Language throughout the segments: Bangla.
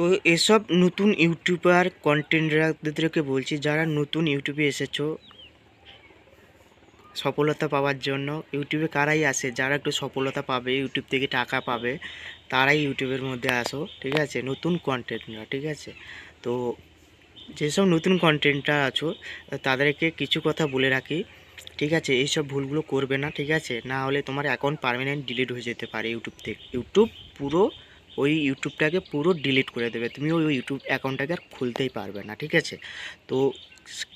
তো এসব নতুন ইউটিউবার কন্টেন্টরাদেরকে বলছি, যারা নতুন ইউটিউবে এসেছ, সফলতা পাওয়ার জন্য, ইউটিউবে কারাই আসে? যারা একটু সফলতা পাবে, ইউটিউব থেকে টাকা পাবে, তারাই ইউটিউবের মধ্যে আসো, ঠিক আছে? নতুন কন্টেন্ট ঠিক আছে? তো যেসব নতুন কন্টেন্টটা আছো, তাদেরকে কিছু কথা বলে রাখি, ঠিক আছে? এইসব ভুলগুলো করবে না, ঠিক আছে? না হলে তোমার অ্যাকাউন্ট পারমানেন্ট ডিলিট হয়ে যেতে পারে ইউটিউব থেকে। ইউটিউব পুরো ওই ইউটিউবটাকে পুরো ডিলিট করে দেবে। তুমি ওই ইউটিউব অ্যাকাউন্টটাকে আর খুলতেই পারবে না, ঠিক আছে? তো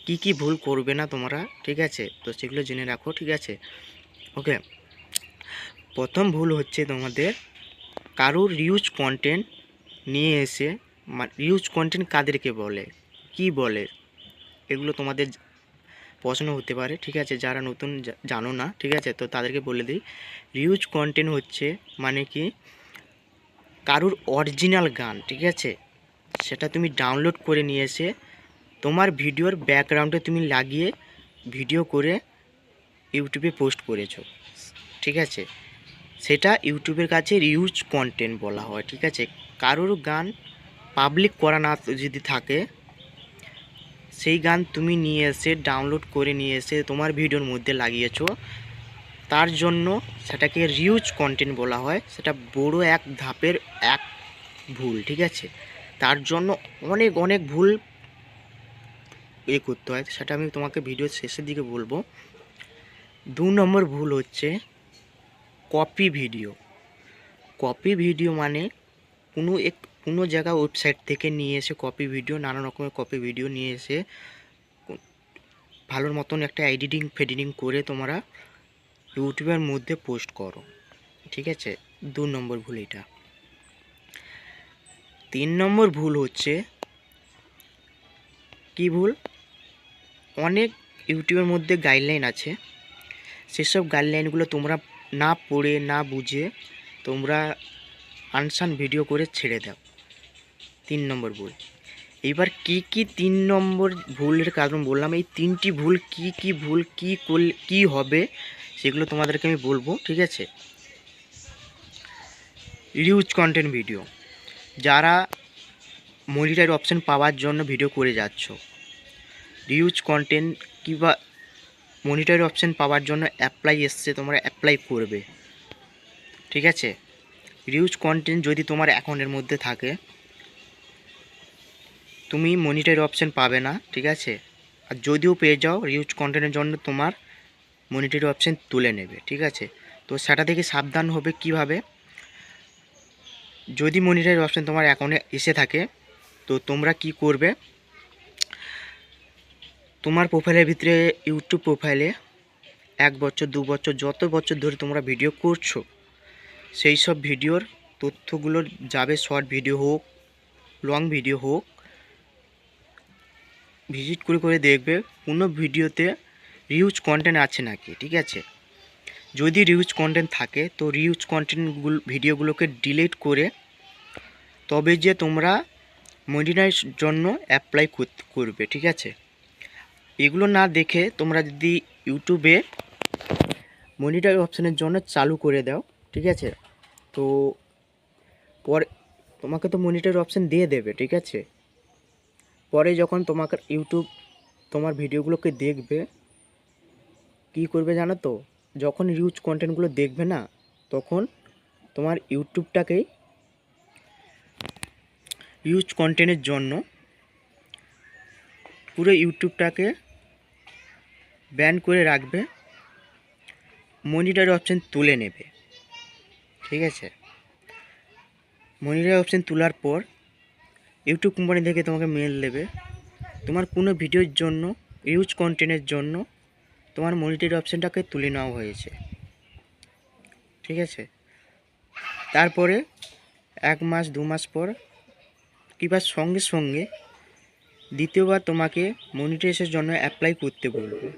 কি কি ভুল করবে না তোমরা, ঠিক আছে? তো সেগুলো জেনে রাখো, ঠিক আছে? ওকে প্রথম ভুল হচ্ছে তোমাদের কারোর রিউজ কন্টেন্ট নিয়ে এসে রিউজ কন্টেন্ট কাদেরকে বলে? কি বলে? এগুলো তোমাদের প্রশ্ন হতে পারে, ঠিক আছে? যারা নতুন জানো না, ঠিক আছে? তো তাদেরকে বলে দিই। রিউজ কন্টেন্ট হচ্ছে মানে কি কারোর অরিজিনাল গান, ঠিক আছে? সেটা তুমি ডাউনলোড করে নিয়ে এসে তোমার ভিডিওর ব্যাকগ্রাউন্ডে তুমি লাগিয়ে ভিডিও করে ইউটিউবে পোস্ট করেছ, ঠিক আছে? সেটা ইউটিউবের কাছে রিউজ কন্টেন্ট বলা হয়, ঠিক আছে? কারোর গান পাবলিক করা না যদি থাকে, সেই গান তুমি নিয়ে এসে ডাউনলোড করে নিয়ে এসে তোমার ভিডিওর মধ্যে লাগিয়েছো তার জন্য সেটাকে রিউজ কন্টেন্ট বলা হয়। সেটা বড় এক ধাপের এক ভুল, ঠিক আছে? তার জন্য অনেক অনেক ভুল এ করতে হয়। সেটা আমি তোমাকে ভিডিও শেষের দিকে বলব। দু নম্বর ভুল হচ্ছে কপি ভিডিও কপি ভিডিও মানে কোনো এক, কোনো জায়গা ওয়েবসাইট থেকে নিয়ে এসে কপি ভিডিও নানা রকমের কপি ভিডিও নিয়ে এসে ভালোর মতন একটা এডিটিং ফেডিটিং করে তোমরা ইউটিউবের মধ্যে পোস্ট করো। ঠিক আছে? দু নম্বর ভুল এটা। তিন নম্বর ভুল হচ্ছে, কি ভুল? অনেক ইউটিউবের মধ্যে গাইডলাইন আছে। সেসব গাইডলাইনগুলো তোমরা না পড়ে, না বুঝে তোমরা আনসান ভিডিও করে ছেড়ে দাও। তিন নম্বর ভুল। এবার কি কি তিন নম্বর ভুলের কারণ বললাম, এই তিনটি ভুল কি কি ভুল, কি করলে, কী হবে সেগুলো তোমাদেরকে আমি বলব, ঠিক আছে? রিউজ কন্টেন্ট ভিডিও যারা মনিটার অপশন পাওয়ার জন্য ভিডিও করে যাচ্ছ রিউজ কন্টেন্ট কিংবা মনিটার অপশন পাওয়ার জন্য অ্যাপ্লাই এসছে, তোমরা অ্যাপ্লাই করবে, ঠিক আছে? রিউজ কন্টেন্ট যদি তোমার অ্যাকাউন্টের মধ্যে থাকে, তুমি মনিটার অপশন পাবে না, ঠিক আছে? আর যদিও পেয়ে যাও রিউজ কন্টেন্টের জন্য তোমার মনিটারি অপশন তুলে নেবে, ঠিক আছে? তো সেটা থেকে সাবধান হবে কীভাবে? যদি মনিটারি অপশন তোমার অ্যাকাউন্টে এসে থাকে, তো তোমরা কি করবে? তোমার প্রোফাইলের ভিতরে ইউটিউব প্রোফাইলে এক বছর, দু বছর, যত বছর ধরে তোমরা ভিডিও করছ, সেই সব ভিডিওর তথ্যগুলো যাবে শর্ট ভিডিও হোক লং ভিডিও হোক ভিজিট করে করে দেখবে। কোনো ভিডিওতে রিউজ কন্টেন্ট আছে নাকি, ঠিক আছে? যদি রিউজ কন্টেন্ট থাকে, তো রিউজ কন্টেন্টগুলো ভিডিওগুলোকে ডিলিট করে তবে যে তোমরা মনিটাইজ জন্য অ্যাপ্লাই করবে, ঠিক আছে? এগুলো না দেখে তোমরা যদি ইউটিউবে মনিটার অপশানের জন্য চালু করে দাও, ঠিক আছে? তো পরে তোমাকে তো মনিটর অপশান দিয়ে দেবে, ঠিক আছে? পরে যখন তোমাকে ইউটিউব তোমার ভিডিওগুলোকে দেখবে কী করবে জানো তো? যখন রিউজ কন্টেন্টগুলো দেখবে না, তখন তোমার ইউটিউবটাকেই ইউজ কন্টেন্টের জন্য পুরো ইউটিউবটাকে ব্যান করে রাখবে মনিটর অপশান তুলে নেবে। ঠিক আছে? মনিটর অপশান তোলার পর ইউটিউব কোম্পানি থেকে তোমাকে মেল দেবে। তোমার কোনো ভিডিওর জন্য ইউজ কন্টেন্টের জন্য তোমার মনিটরি অপশানটাকে তুলে নেওয়া হয়েছে। ঠিক আছে? তারপরে এক মাস, দু মাস পর কিংবা সঙ্গে সঙ্গে দ্বিতীয়বার তোমাকে মনিটাইজের জন্য অ্যাপ্লাই করতে বলবে।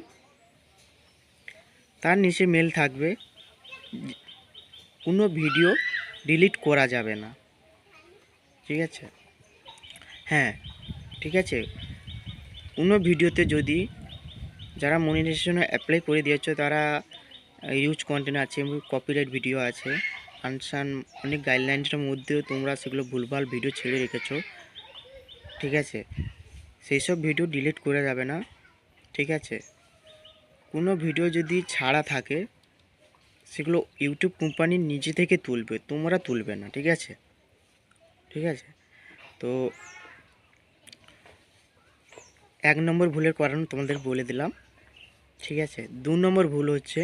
তার নিচে মেল থাকবে, কোনো ভিডিও ডিলিট করা যাবে না। ঠিক আছে? হ্যাঁ ঠিক আছে? কোনো ভিডিওতে যদি যারা মনিটাইজেশনে অ্যাপ্লাই করে দিয়েছ, তারা ইউজ কন্টেন্ট আছে কপিরাইট ভিডিও আছে। আনসান, অনেক গাইডলাইন্সের মধ্যেও তোমরা সেগুলো ভুলভাল ভিডিও ছেড়ে রেখেছো। ঠিক আছে? সেই সব ভিডিও ডিলিট করে যাবে না। ঠিক আছে? কোনো ভিডিও যদি ছাড়া থাকে, সেগুলো ইউটিউব কোম্পানি নিজে থেকে তুলবে, তোমরা তুলবে না। ঠিক আছে? ঠিক আছে? তো, এক নম্বর ভুলের কারণ তোমাদের বলে দিলাম। ঠিক আছে। দু নম্বর ভুল হচ্ছে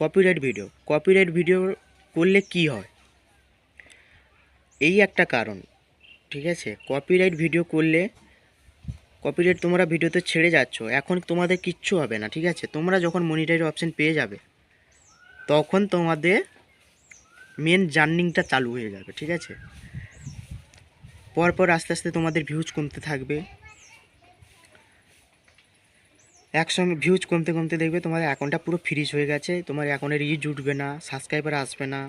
কপিরাইট ভিডিও কপিরাইট ভিডিও করলে কি হয়? এই একটা কারণ, ঠিক আছে? কপিরাইট ভিডিও করলে কপিরাইট তোমরা ভিডিওতে ছেড়ে যাচ্ছ, এখন তোমাদের কিচ্ছু হবে না, ঠিক আছে? তোমরা যখন মনিটারি অপশন পেয়ে যাবে, তখন তোমাদের মেন জার্নিংটা চালু হয়ে যাবে, ঠিক আছে? পরপর আস্তে আস্তে তোমাদের ভিউজ কমতে থাকবে। একসঙ্গে ভিউজ কমতে কমতে দেখবে তোমার অ্যাকাউন্টটা পুরো ফ্রিজ হয়ে গেছে, তোমার অ্যাকাউন্টে রিচ উঠবে না সাবস্ক্রাইবার আসবে না,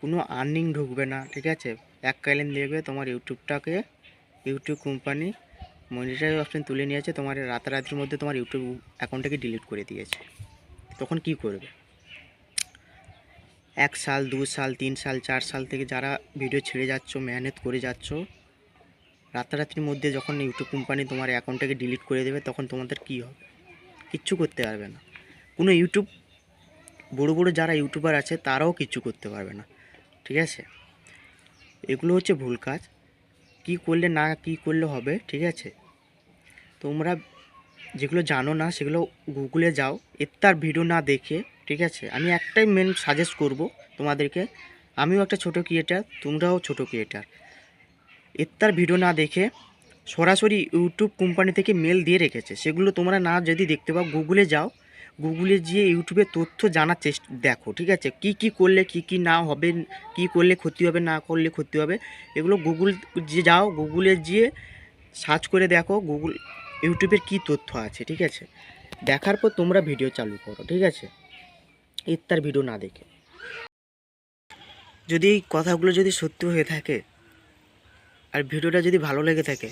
কোনো আর্নিং ঢুকবে না, ঠিক আছে? এক কালীন দেখবে তোমার ইউটিউবটাকে ইউটিউব কোম্পানি মনিটারি অপশন তুলে নিয়েছে, তোমার রাতারাতির মধ্যে তোমার ইউটিউব অ্যাকাউন্টটাকে ডিলিট করে দিয়েছে। তখন কি করবে? এক সাল, দু সাল, তিন সাল, চার সাল থেকে যারা ভিডিও ছেড়ে যাচ্ছ, মেহনত করে যাচ্ছ, রাতারাতির মধ্যে যখন ইউটিউব কোম্পানি তোমার অ্যাকাউন্টটাকে ডিলিট করে দেবে, তখন তোমাদের কী হবে? কিচ্ছু করতে পারবে না। কোনো ইউটিউব বড় বড় যারা ইউটিউবার আছে, তারাও কিচ্ছু করতে পারবে না। ঠিক আছে? এগুলো হচ্ছে ভুল কাজ। কি করলে না কি করলে হবে, ঠিক আছে? তোমরা যেগুলো জানো না, সেগুলো গুগলে যাও। তার ভিডিও না দেখে, ঠিক আছে? আমি একটাই মেন সাজেস্ট করব তোমাদেরকে। আমিও একটা ছোটো ক্রিয়েটার তোমরাও ছোটো ক্রিয়েটার তার ভিডিও না দেখে সরাসরি ইউটিউব কোম্পানি থেকে মেল দিয়ে রেখেছে। সেগুলো তোমরা না যদি দেখতে পাও গুগলে যাও। গুগলে গিয়ে ইউটিউবে তথ্য জানার চেষ্টা, দেখো, ঠিক আছে? কি কি করলে, কি কি না হবে, কি করলে ক্ষতি হবে, না করলে ক্ষতি হবে, এগুলো গুগল যে যাও গুগলে গিয়ে সার্চ করে দেখো গুগল ইউটিউবের কি তথ্য আছে, ঠিক আছে? দেখার পর তোমরা ভিডিও চালু করো, ঠিক আছে? তার ভিডিও না দেখে। যদি এই কথাগুলো যদি সত্যি হয়ে থাকে আর ভিডিওটা যদি ভালো লেগে থাকে,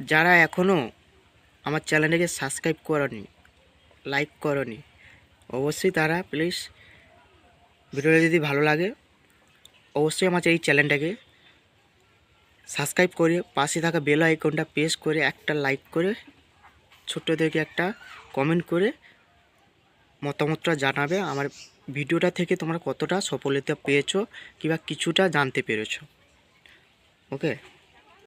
যারা এখনও আমার চ্যানেলটাকে সাবস্ক্রাইব করনি, লাইক করনি, অবশ্যই তারা প্লিজ ভিডিওটা যদি ভালো লাগে, অবশ্যই আমার এই চ্যানেলটাকে সাবস্ক্রাইব করে পাশে থাকা বেল আইকনটা প্রেস করে একটা লাইক করে ছোট্ট থেকে একটা কমেন্ট করে মতামতটা জানাবে। আমার ভিডিওটা থেকে তোমরা কতটা সফলতা পেয়েছ কিংবা কিছুটা জানতে পেরেছ। ওকে